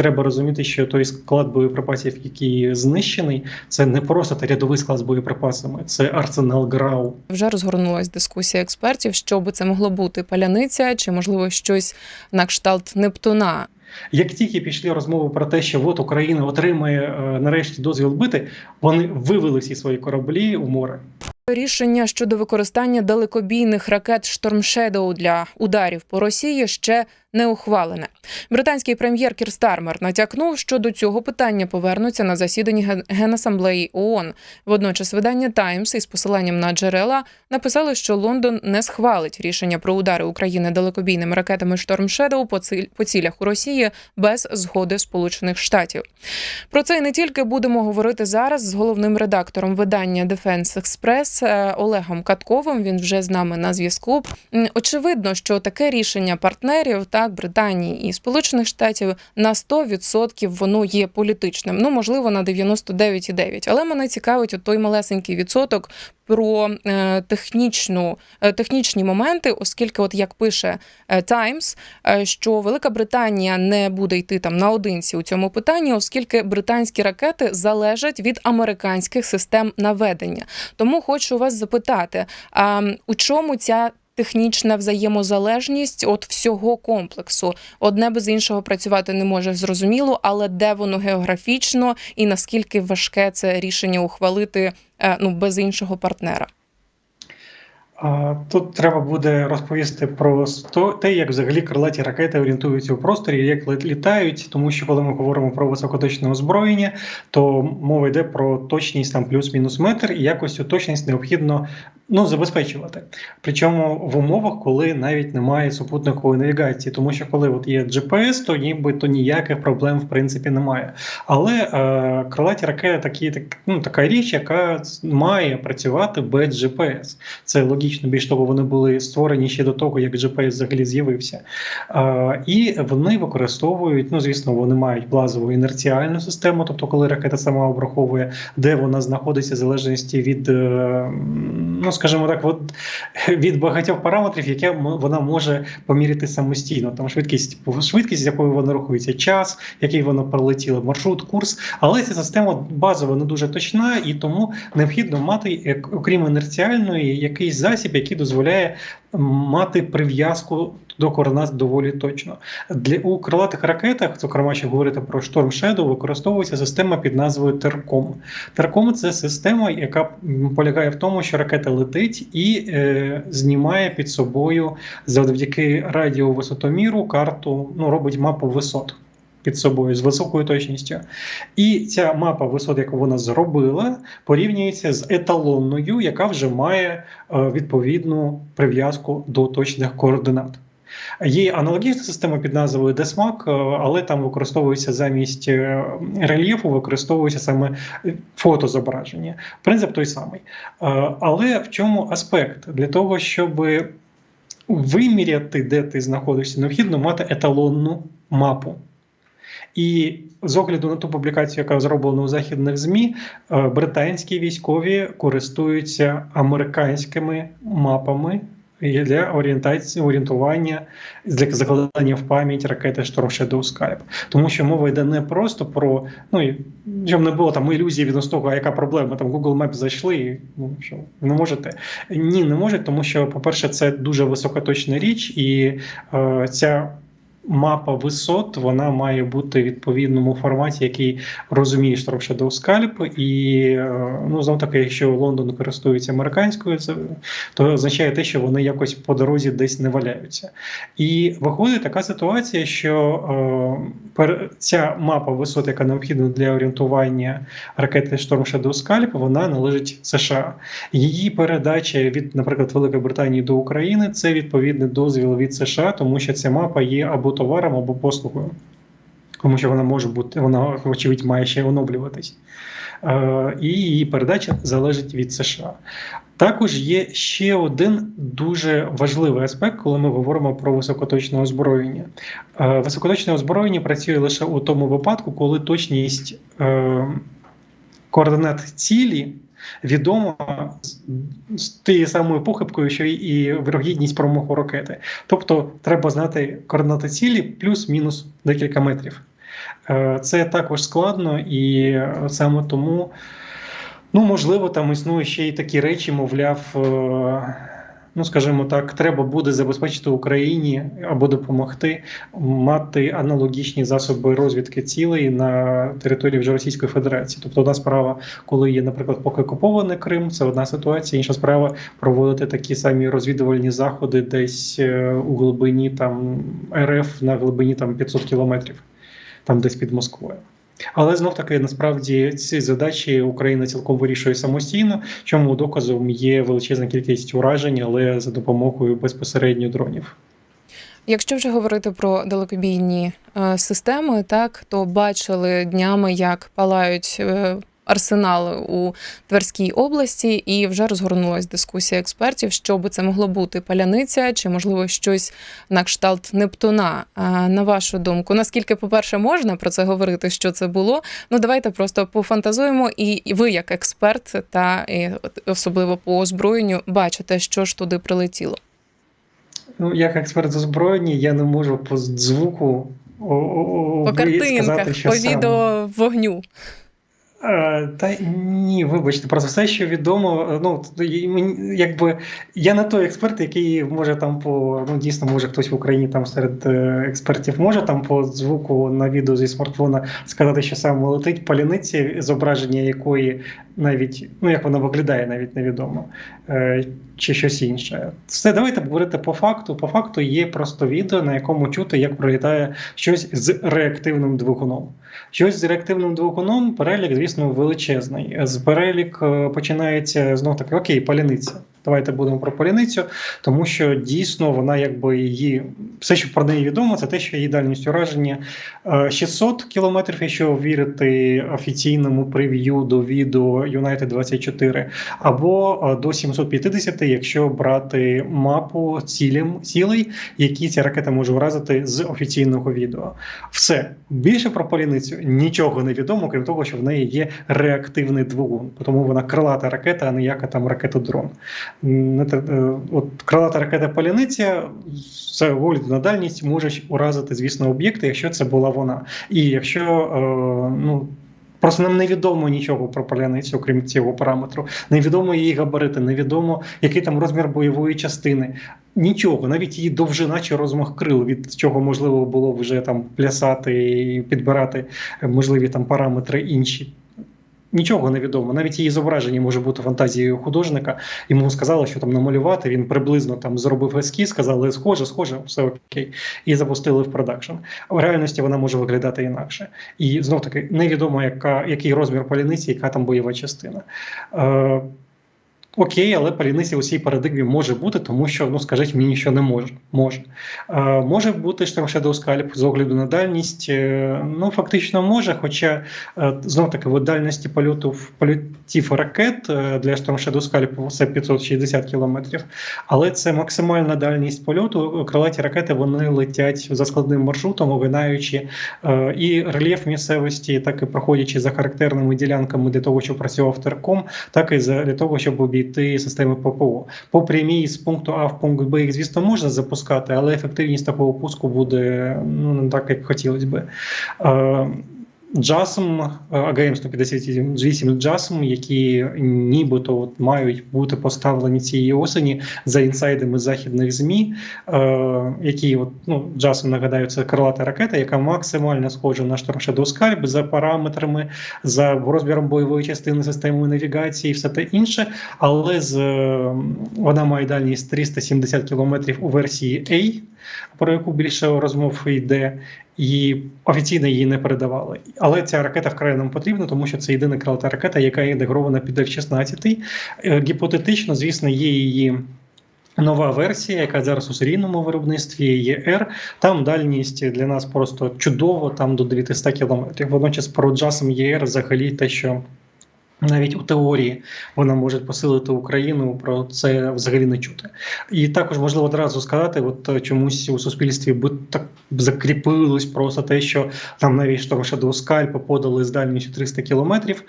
Треба розуміти, що той склад боєприпасів, який знищений, це не просто та рядовий склад з боєприпасами, це арсенал ГРАУ. Вже розгорнулась дискусія експертів, що би це могло бути паляниця, чи можливо щось на кшталт Нептуна. Як тільки пішли розмови про те, що от Україна отримає е, нарешті дозвіл бити, вони вивели всі свої кораблі у море. Рішення щодо використання далекобійних ракет Storm Shadow для ударів по Росії ще не ухвалене. Британський прем'єр Кір Стармер натякнув, що до цього питання повернуться на засіданні Генасамблеї ООН. Водночас видання Таймс із посиланням на джерела написали, що Лондон не схвалить рішення про удари України далекобійними ракетами Storm Shadow по цілях у Росії без згоди Сполучених Штатів. Про це і не тільки будемо говорити зараз з головним редактором видання Defense Express е, Олегом Катковим. Він вже з нами на зв'язку. Очевидно, що таке рішення партнерів, так Британії і Сполучених Штатів на 100% воно є політичним. Ну можливо на 99,9. Але мене цікавить от той малесенький відсоток. Про е, технічну е, технічні моменти, оскільки, от як пише е, Times, що Велика Британія не буде йти там наодинці у цьому питанні, оскільки британські ракети залежать від американських систем наведення. Тому хочу вас запитати: а у чому ця технічна взаємозалежність от всього комплексу? Одне без іншого працювати не може зрозуміло, але де воно географічно і наскільки важке це рішення ухвалити е, ну без іншого партнера? Тут треба буде розповісти про те, як взагалі крилаті ракети орієнтуються у просторі, як літають, тому що коли ми говоримо про високоточне озброєння, то мова йде про точність там плюс-мінус метр, і якось цю точність необхідно ну, забезпечувати. Причому в умовах, коли навіть немає супутникової навігації, тому що коли от є GPS, то нібито ніяких проблем в принципі немає. Але е, крилаті ракети такі, так, ну, така річ, яка має працювати без GPS. Це логічно, більш того, вони були створені ще до того, як GPS взагалі з'явився. Е, і вони використовують, ну звісно, вони мають базову інерціальну систему, тобто, коли ракета сама обраховує, де вона знаходиться, в залежності від, е, ну скажімо так, от, від багатьох параметрів, які вона може поміряти самостійно. Там швидкість, швидкість, з якою вона рахується, час, який вона пролетіла, маршрут, курс. Але ця система базово не дуже точна, і тому необхідно мати, окрім інерціальної, якийсь засіб, який дозволяє мати прив'язку до координат доволі точно. Для у крилатих ракетах, зокрема, якщо говорити про Storm Shadow, використовується система під назвою Терком. Терком це система, яка полягає в тому, що ракета летить і е, знімає під собою завдяки радіовисотоміру карту, ну робить мапу висот. Під собою з високою точністю, і ця мапа висот, яку вона зробила, порівнюється з еталонною, яка вже має е, відповідну прив'язку до точних координат. Є аналогічна система під назвою е, але там використовується замість е, рельєфу, використовується саме е, фотозображення. Принцип той самий. Але в чому аспект? Для того, щоб виміряти, де ти знаходишся, необхідно мати еталонну мапу. І з огляду на ту публікацію, яка зроблена у західних ЗМІ, е, британські військові користуються американськими мапами для орієнтації орієнтування для закладання в пам'ять ракети Shadow Skype. Тому що мова йде не просто про ну щоб не було там ілюзії відносно того, яка проблема. Там Google Maps зайшли, і ну що не можете. Ні, не можуть, тому що, по-перше, це дуже високоточна річ, і е, ця. Мапа висот вона має бути в відповідному форматі, який розуміє Shadow Scalp. І е, ну знов таки, якщо Лондон користується американською, то означає те, що вони якось по дорозі десь не валяються. І виходить така ситуація, що е, ця мапа висот, яка необхідна для орієнтування ракети Storm Shadow Scalp, вона належить США. Її передача від, наприклад, Великої Британії до України це відповідний дозвіл від США, тому що ця мапа є або товаром, або послугою. Тому що вона може бути, вона, очевидь, має ще оновлюватись. Е, і її передача залежить від США. Також є ще один дуже важливий аспект, коли ми говоримо про високоточне озброєння. Е, Високоточне озброєння працює лише у тому випадку, коли точність е, координат цілі відома з, тією самою похибкою, що і вирогідність промаху ракети. Тобто треба знати координати цілі плюс-мінус декілька метрів. Е, Це також складно, і саме тому, ну, можливо, там існує ще й такі речі, мовляв, е, ну, скажімо так, треба буде забезпечити Україні або допомогти мати аналогічні засоби розвідки цілей на території вже Російської Федерації. Тобто, одна справа, коли є, наприклад, поки окупований Крим, це одна ситуація. Інша справа проводити такі самі розвідувальні заходи десь е, у глибині там РФ на глибині там 500 кілометрів, там десь під Москвою. Але знов таки насправді ці задачі Україна цілком вирішує самостійно, чому доказом є величезна кількість уражень, але за допомогою безпосередньо дронів. Якщо вже говорити про далекобійні е, системи, так то бачили днями, як палають арсенали у Тверській області, і вже розгорнулась дискусія експертів, що би це могло бути паляниця, чи можливо щось на кшталт Нептуна. А на вашу думку, наскільки, по-перше, можна про це говорити, що це було? Ну давайте просто пофантазуємо, і ви, як експерт, та і особливо по озброєнню, бачите, що ж туди прилетіло. Ну, як експерт з озброєння, я не можу по звуку о, о, По картинках, сказати, що по саме. відео вогню. Е, Та ні, вибачте, просто все, що відомо. е, Ну якби я не той експерт, який може там по ну дійсно може хтось в Україні там серед е, експертів може там по звуку на відео зі смартфона сказати, що саме летить паляниці, зображення якої навіть ну як вона виглядає, навіть невідомо, чи щось інше. Все, давайте говорити по факту. По факту є просто відео, на якому чути, як пролітає щось з реактивним двигуном. Щось з реактивним двигуном, перелік, звісно, величезний. З перелік е, починається знов таки окей, паляниця. Давайте будемо про паляницю, тому що дійсно вона якби її все, що про неї відомо, це те, що її дальність ураження е, 600 кілометрів, якщо вірити офіційному прев'ю до відео United 24, або е, до 750, якщо брати мапу цілем, цілей, які ця ракета може вразити з офіційного відео. Все більше про паляницю нічого не відомо, крім того, що в неї є реактивний двигун, тому вона крилата ракета, а не яка там те- е, От крилата ракета паляниця з огляду на дальність може уразити, звісно, об'єкти, якщо це була вона. І якщо е, ну. Просто нам невідомо нічого про паляницю, окрім цього параметру. Невідомо її габарити, невідомо, який там розмір бойової частини. Нічого, навіть її довжина чи розмах крил, від чого можливо було вже там плясати і підбирати е, можливі там параметри інші. Нічого не відомо. Навіть її зображення може бути фантазією художника. Йому сказали, що там намалювати. Він приблизно там зробив ескіз, сказали, схоже, схоже, все окей, і запустили в продакшн. А в реальності вона може виглядати інакше. І знов таки невідомо, яка, який розмір поліниці, яка там бойова частина. Е, Окей, але паляниця у цій парадигмі може бути, тому що ну скажіть мені, що не може. Може е, може бути Scalp з огляду на дальність. Е, ну фактично може. Хоча е, знов таки в дальності польоту в польотів ракет е, для Scalp це 560 кілометрів. Але це максимальна дальність польоту. Крилаті ракети вони летять за складним маршрутом, огинаючи е, і рельєф місцевості, так і проходячи за характерними ділянками для того, щоб працював терком, так і за для того, щоб обійти системи ППО. По прямій з пункту А в пункт Б їх, звісно, можна запускати, але ефективність такого пуску буде ну не так, як хотілося би. Е, Джасм, АГМ 158 Джасм, які нібито от мають бути поставлені цієї осені за інсайдами західних змі, е, які от ну Джасм нагадаю, це крилата ракета, яка максимально схожа на Shadow Scalp за параметрами, за розміром бойової частини системи навігації, і все те інше. Але з е, вона має дальність 370 км у версії A, про яку більше розмов йде. І офіційно її не передавали. Але ця ракета вкрай нам потрібна, тому що це єдина крилата ракета, яка інтегрована під F-16. Е, Гіпотетично, звісно, є її. Нова версія, яка зараз у серійному виробництві є R. Там дальність для нас просто чудово, там до 900 кілометрів. Водночас про джасом ЄР взагалі те, що навіть у теорії вона може посилити Україну, про це взагалі не чути. І також можливо одразу сказати, от е, чомусь у суспільстві би так закріпилось просто те, що там навіть до Scalp подали з дальністю 300 кілометрів.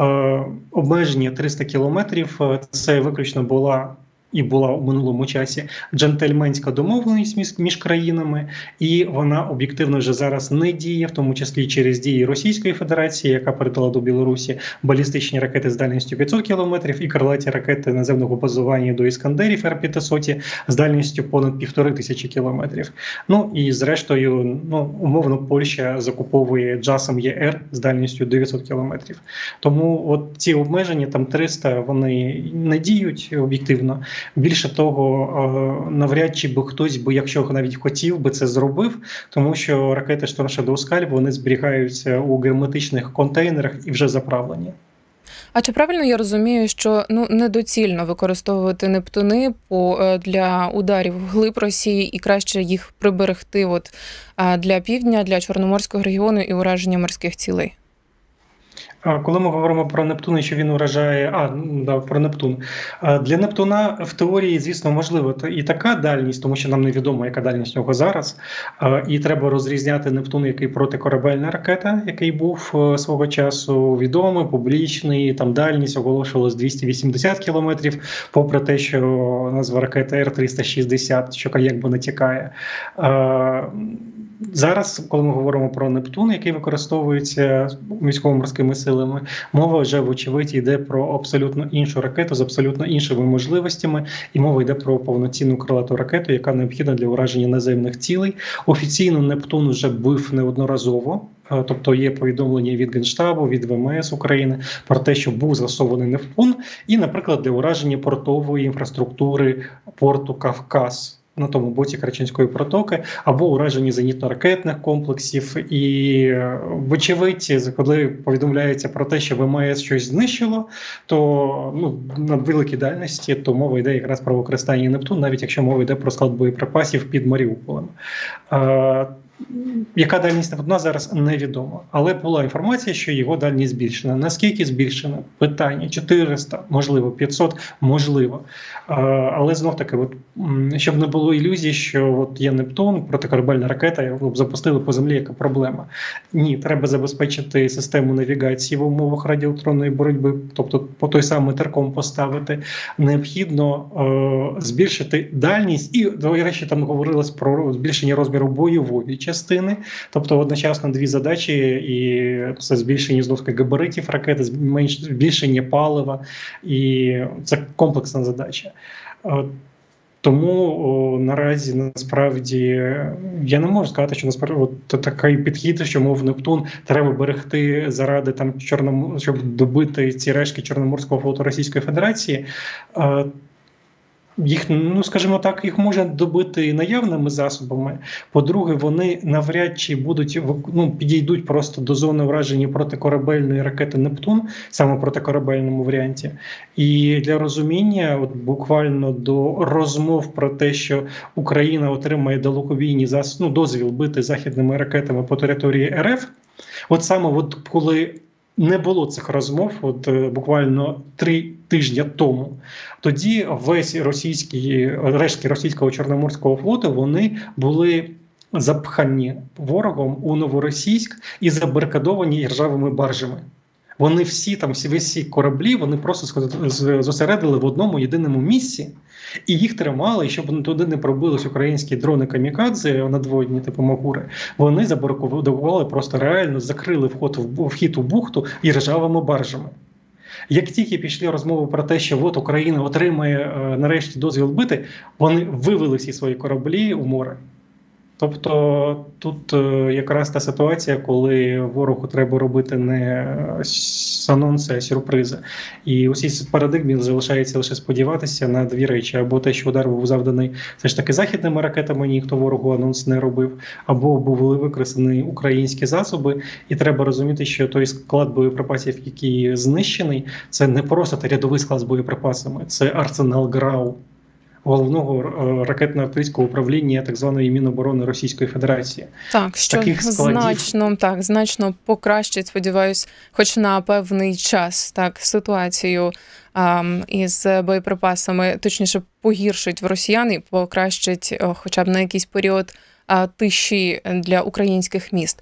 Е, обмеження 300 кілометрів е, це виключно була і була у минулому часі джентльменська домовленість між, країнами, і вона об'єктивно вже зараз не діє, в тому числі через дії Російської Федерації, яка передала до Білорусі балістичні ракети з дальністю 500 кілометрів, і крилаті ракети наземного базування до іскандерів Р-500 з дальністю понад півтори тисячі кілометрів. Ну і зрештою, ну умовно, Польща закуповує джасом ЄР з дальністю 900 кілометрів. Тому от ці обмеження там 300, вони не діють об'єктивно. Більше того, е, навряд чи би хтось би, якщо навіть хотів би це зробив, тому що ракети Storm вони зберігаються у герметичних контейнерах і вже заправлені. А чи правильно я розумію, що ну недоцільно використовувати нептуни по е, для ударів глиб Росії і краще їх приберегти от для півдня, для чорноморського регіону і ураження морських цілей? Коли ми говоримо про Нептун, що він уражає, а да, про Нептун для Нептуна в теорії, звісно, можливо і така дальність, тому що нам невідомо, яка дальність нього зараз. І треба розрізняти Нептун, який протикорабельна ракета, який був е, свого часу відомий, публічний. Там дальність оголошувалась 280 кілометрів, попри те, що назва ракети Р-360, що якби натякає. А, Зараз, коли ми говоримо про Нептун, який використовується військово-морськими силами, мова вже вочевидь йде про абсолютно іншу ракету з абсолютно іншими можливостями, і мова йде про повноцінну крилату ракету, яка необхідна для ураження наземних цілей. Офіційно Нептун вже бив неодноразово. е, Тобто є повідомлення від Генштабу, від ВМС України про те, що був застосований Нептун, і, наприклад, для ураження портової інфраструктури порту Кавказ на тому боці Керченської протоки, або уражені зенітно-ракетних комплексів. І, е, вочевидь, коли повідомляється про те, що ВМС щось знищило, то ну, на великій дальності то мова йде якраз про використання Нептун, навіть якщо мова йде про склад боєприпасів під Маріуполем. Яка дальність Нептуна зараз невідомо, але була інформація, що його дальність збільшена. Наскільки збільшена? Питання 400, можливо, 500, можливо. Але знов таки, от, щоб не було ілюзій, що от є Нептун, протикорабельна ракета, його б запустили по землі, яка проблема. Ні, треба забезпечити систему навігації в умовах радіоелектронної боротьби, тобто по той самий терком поставити. Необхідно е, збільшити дальність, і до речі, там говорилось про збільшення розміру бойової частини, тобто одночасно дві задачі, і це збільшення знов габаритів ракети, збільшення палива, і це комплексна задача. Е, Тому о, наразі насправді я не можу сказати, що насправді от такий підхід, що мов Нептун треба берегти заради там чорному, щоб добити ці решки Чорноморського флоту Російської Федерації. Е, Їх, ну скажімо так, їх можна добити наявними засобами. По-друге, вони навряд чи будуть ну, підійдуть просто до зони враження протикорабельної ракети Нептун, саме протикорабельному варіанті. І для розуміння, от буквально до розмов про те, що Україна отримає далекобійні зас... ну, дозвіл бити західними ракетами по території РФ, от саме от коли. Не було цих розмов, от е, буквально три тижні тому. Тоді весь російський рештки російського чорноморського флоту вони були запхані ворогом у новоросійськ і забаркадовані ржавими баржами. Вони всі там, всі всі кораблі, вони просто зосередили в одному єдиному місці, і їх тримали, щоб туди не пробились українські дрони камікадзе надводні, типу Магури. Вони забаркували просто реально закрили вход в вхід у бухту і ржавими баржами. Як тільки пішли розмови про те, що от Україна отримає е, нарешті дозвіл бити, вони вивели всі свої кораблі у море. Тобто тут е, якраз та ситуація, коли ворогу треба робити не анонси, а сюрпризи. І у цій парадигмі залишається лише сподіватися на дві речі: або те, що удар був завданий все ж таки західними ракетами, ніхто ворогу анонс не робив, або були використані українські засоби. І треба розуміти, що той склад боєприпасів, який знищений, це не просто рядовий склад з боєприпасами, це арсенал ГРАУ. Головного е, ракетно-артилерійського управління так званої Міноборони Російської Федерації. Так, що Таких складів. значно так значно покращить, сподіваюсь, хоч на певний час так ситуацію а, із боєприпасами, точніше, погіршить в росіян і покращить, о, хоча б на якийсь період. Тиші для українських міст.